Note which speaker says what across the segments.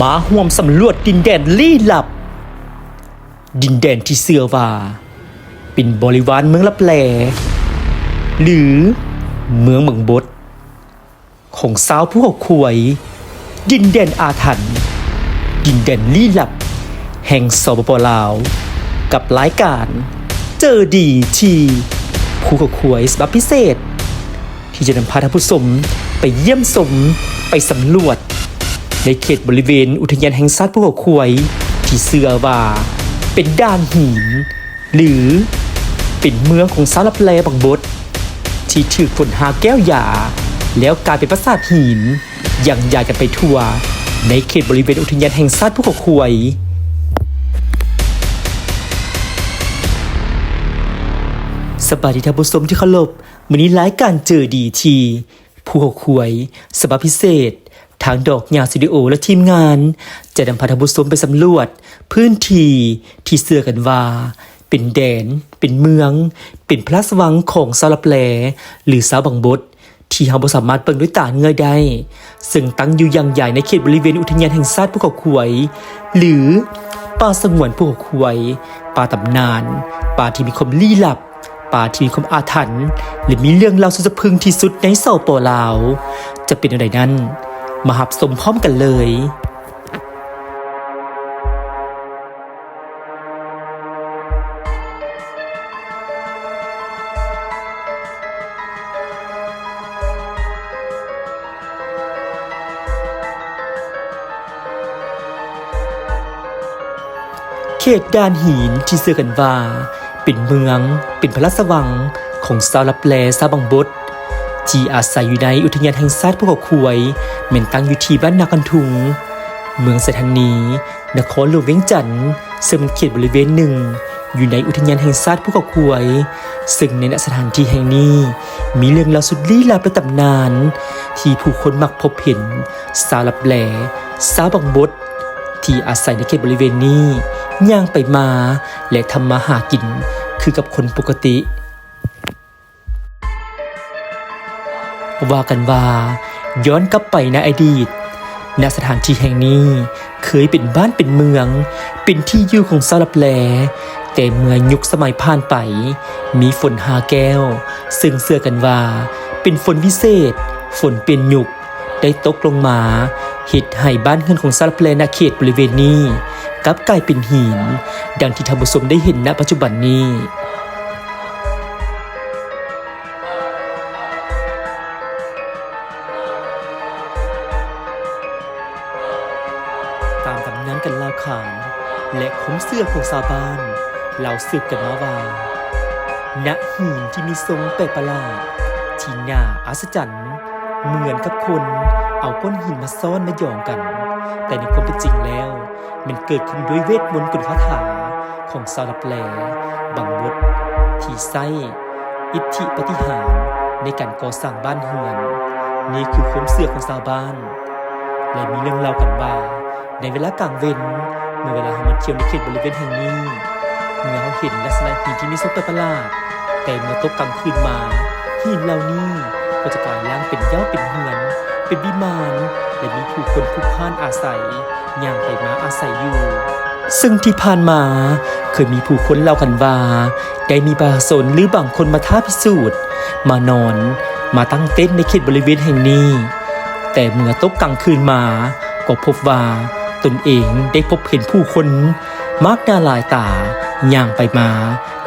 Speaker 1: มาห่วมสำรวจดินแดนลี้ลับ ดินแดนที่เสือว่าเป็นบริวารเมืองลับแลหรือเมืองเมืองบดของสาวผู้หกขวย ดินแดนอาถรรพ์ดินแดนลี้ลับ แห่งสปปลาว กับรายการเจอดีทีผู้หกขวยสบับพิเศษ ที่จะนำพาท่านผู้ชมไปเยี่ยมชมไปสำรวจ ในเขตบริเวณอุทยานแห่งชาติภูเขาควย ที่เสือว่า เป็นด้านหิน หรือเป็นเมืองของสาวลับแลบังบดที่ถือคนหาแก้วหยา แล้วกลายเป็นปราสาทหินยังยายกันไปทั่ว ในเขตบริเวณอุทยานแห่งชาติภูเขาควยสบายดีท่านผู้ชมที่เคารพมื้อนี้รายการเจอดีที ผู้หกหวยสบับพิเศษ ทางดอกยาสตูดิโอและทีมงาน จะนำพาท่านผู้ชมไปสำรวจ พื้นที่ที่เสื่อกันว่า เป็นแดน เป็นเมือง เป็นพระราชวังของสาลับแลหรือสาวบังบดที่เราบ่สามารถเปิงด้วยตาเงยได้ ซึ่งตั้งอยู่อย่างใหญ่ในเขตบริเวณอุทยานแห่งชาติภูเขาขวย หรือป่าสงวนภูเขาขวยป่าตำนาน ป่าที่มีความลี้ลับ ป่าที่มีความอาถรรพ์หรือมีเรื่องเล่าสุดสะพึงที่สุดในเสาปอลาว จะเป็นอะไรนั้น มาหับสมพร้อมกันเลยเขตดานหินที่เสื่อกันว่า เป็นเมือง เป็นพระราชวัง ของสาลับแลสาบังบด ที่อาศัยอยู่ในอุทยานแห่งชาติภูเขาควยเหม็นตั้งอยู่ที่บ้านนากันทุง เมืองสถานี นครหลวงเวียงจันทน์ซึ่งเป็นเขตบริเวณหนึ่ง อยู่ในอุทยานแห่งชาติภูเขาควย ซึ่งในสถานที่แห่งนี้ มีเรื่องราวสุดลี้ลับและตำนาน ที่ผู้คนมักพบเห็น สาวลับแลสาวบังบดที่อาศัยในเขตบริเวณนี้ย่างไปมาและทำมาหากินคือกับคนปกติ ว่ากันว่าย้อนกลับไปในอดีตณสถานที่แห่งนี้เคยเป็นบ้านเป็นเมือง เป็นที่อยู่ของสาลับแลแต่เมื่อยุคสมัยผ่านไป มีฝนหาแก้ว ซึ่งเสื่อกันว่า เป็นฝนวิเศษ ฝนเป็นยุคได้ตกลงมาเหตุให้บ้านเรือนของซาลาเพลนาเขตบริเวณนี้กลับกลายเป็นหิน ดังที่ท่านผู้ชมได้เห็นณปัจจุบันนี้ ตามตำนานกันลาขานและคุ้มเสื้อของชาบานเล่าสืบกันมาว่าณหินที่มีทรงแปลกประหลาดที่น่าอัศจรรย์เหมือนกับคนเอาก้อนหินมาซ่อนมาหยองกัน แต่ในความเป็นจริงแล้ว มันเกิดขึ้นด้วยเวทมนต์กลคาถาของซาลับแลบังบดที่ไส้อิทธิปฏิหารในการก่อสร้างบ้านเฮือน นี่คือความเสื่อของชาวบ้าน และมีเรื่องเล่ากันว่า ในเวลากลางเวนเมื่อเวลาเรามาเที่ยวในเขตบริเวณแห่งนี้ เมื่อเราเห็นลักษณะหินที่มีทรงปลกประหลาดแต่เมื่อตกกลางคืนมาหินเหล่านี้ก็จะกลายร่างเป็นเย้าเป็นเหือน เป็นวิมานและมีผู้คนผู้พ่านอาศัยย่างไปมาอาศัยอยู่ ซึ่งที่ผ่านมาเคยมีผู้คนเล่ากันว่าได้มีปราชนหรือบางคนมาท้าพิสูจน์ มานอนมาตั้งเต็นท์ในเขตบริเวณแห่งนี้ แต่เมื่อตกกลางคืนมาก็พบว่า ตนเองได้พบเห็นผู้คนมากหน้าหลายตาย่างไปมา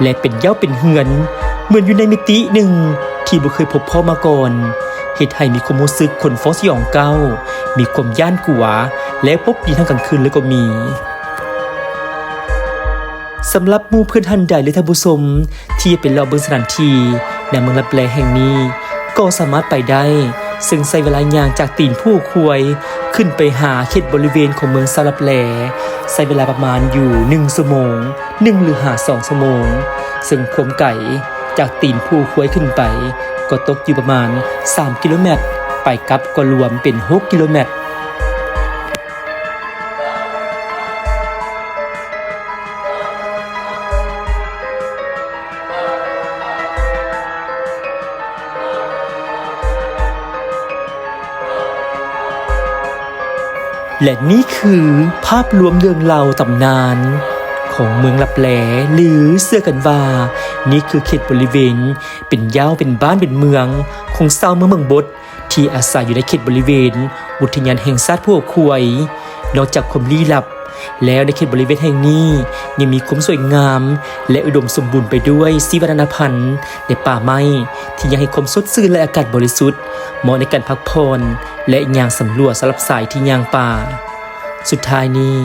Speaker 1: และเป็นเย้าเป็นเฮือน เหมือนอยู่ในมิติหนึ่ง ที่บ่เคยพบพ่อมาก่อนเหตุให้มีความรู้สึกคนฟอสยองเก้า มีความย่านกลัว และพบดีทั้งกลางคืนและก็มีสำหรับมู่เพื่อนท่านใดหรือท่านผู้ชมที่เป็นรอบเบิงสถานที่ในเมืองลับแลแห่งนี้ ก็สามารถไปได้ ซึ่งใช้เวลาย่างจากตีนผู้ควย ขึ้นไปหาเขตบริเวณของเมืองซาลับแลใช้เวลาประมาณอยู่1ชั่วโมง1หรือหา2ชั่วโมง ซึ่งขวมไก่จากตีนผู้ควยขึ้นไป ก็ตกอยู่ประมาณ 3 กิโลเมตร ไปกลับก็รวมเป็น 6 กิโลเมตร และนี่คือภาพรวมเรื่องเล่าตำนาน ของเมืองลับแหลหรือเสื้อกันว่านี่คือเขตบริเวณ เป็นย่าวเป็นบ้านเป็นเมือง ของเศร้าวเมืองเมืองบดที่อาศัยอยู่ในเขตบริเวณ อุทยานแห่งชาติพวกควย นอกจากความลี้ลับ แล้วในเขตบริเวณแห่งนี้ยังมีความสวยงาม และอุดมสมบูรณ์ไปด้วยสีวัฒนพันธุ์ในป่าไม้ที่ยังให้ความสดชื่นและอากาศบริสุทธิ์ เหมาะในการพักผ่อนและย่างสำรวจสำหรับสายที่ย่างป่า สุดท้ายนี้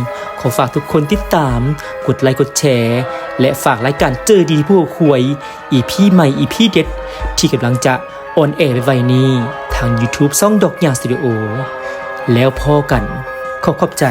Speaker 1: ขอฝากทุกคนติดตาม กดไลค์กดแชร์ และฝากรายการเจอดีผู้ควยอีพีใหม่อีพีเด็ด ที่กำลังจะออนแอร์ไว้นี้ ทาง YouTube ซ่องดอกยางสตูดิโอแล้วพอกันขอขอบใจ